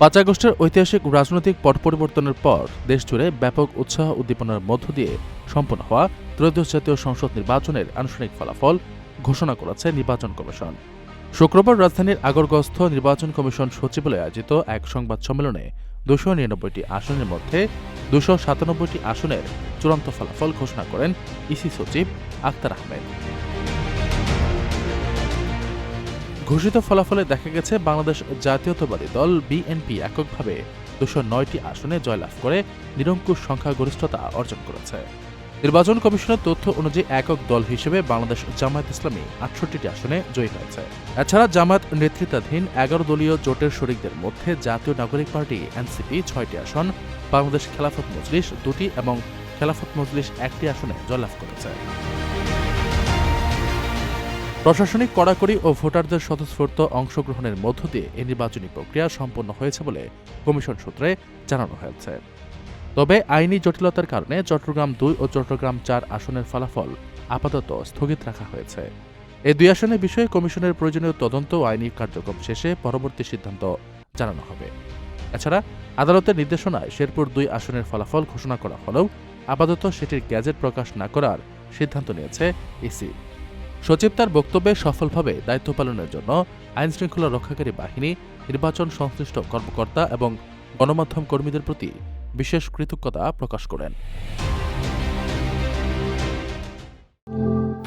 পাঁচ আগস্টের ঐতিহাসিক রাজনৈতিক পট পরিবর্তনের পর দেশজুড়ে ব্যাপক উৎসাহ উদ্দীপনার মধ্য দিয়ে সম্পন্ন হওয়া ত্রয়োদশ জাতীয় সংসদ নির্বাচনের আনুষ্ঠানিক ফলাফল ঘোষণা করেছে নির্বাচন কমিশন। শুক্রবার রাজধানীর আগরগস্থ নির্বাচন কমিশন সচিবালয়ে আয়োজিত এক সংবাদ সম্মেলনে দুশো নিরানব্বইটি আসনের মধ্যে দুশো সাতানব্বইটি আসনের চূড়ান্ত ফলাফল ঘোষণা করেন ইসি সচিব আক্তার আহমেদ। ঘোষিত ফলাফলে দেখা গেছে বাংলাদেশ জাতীয়তাবাদী দল বিএনপি এককভাবে দুশো নয়টি আসনে জয়লাভ করে নিরঙ্কুশ সংখ্যাগরিষ্ঠতা অর্জন করেছে। নির্বাচন কমিশনের তথ্য অনুযায়ী একক দল হিসেবে বাংলাদেশ জামায়াত ইসলামী আটষট্টিটি আসনে জয়ী হয়েছে। এছাড়া জামায়াত নেতৃত্বাধীন এগারো দলীয় জোটের শরিকদের মধ্যে জাতীয় নাগরিক পার্টি এনসিপি ছয়টি আসন, বাংলাদেশ খেলাফত মজলিস দুটি এবং খেলাফত মজলিস একটি আসনে জয়লাভ করেছে। প্রশাসনিক কড়াকড়ি ও ভোটারদের স্বতঃস্ফূর্ত অংশগ্রহণের মধ্য দিয়ে এই নির্বাচনী প্রক্রিয়া সম্পন্ন হয়েছে বলে কমিশন সূত্রে জানানো হয়েছে। তবে আইনি জটিলতার কারণে চট্টগ্রাম দুই ও চট্টগ্রাম চার আসনের ফলাফল আপাতত স্থগিত রাখা হয়েছে। এই দুই আসনের বিষয়ে কমিশনের প্রয়োজনীয় তদন্ত ও আইনি কার্যক্রম শেষে পরবর্তী সিদ্ধান্ত জানানো হবে। এছাড়া আদালতের নির্দেশনায় শেরপুর দুই আসনের ফলাফল ঘোষণা করা হলেও আপাতত সেটির গ্যাজেট প্রকাশ না করার সিদ্ধান্ত নিয়েছে ইসি। সচিব তার বক্তব্যে সফলভাবে দায়িত্ব পালনের জন্য আইন শৃঙ্খলা রক্ষাকারী বাহিনী, নির্বাচন সংশ্লিষ্ট কর্মকর্তা এবং গণমাধ্যম কর্মীদের প্রতি বিশেষ কৃতজ্ঞতা প্রকাশ করেন।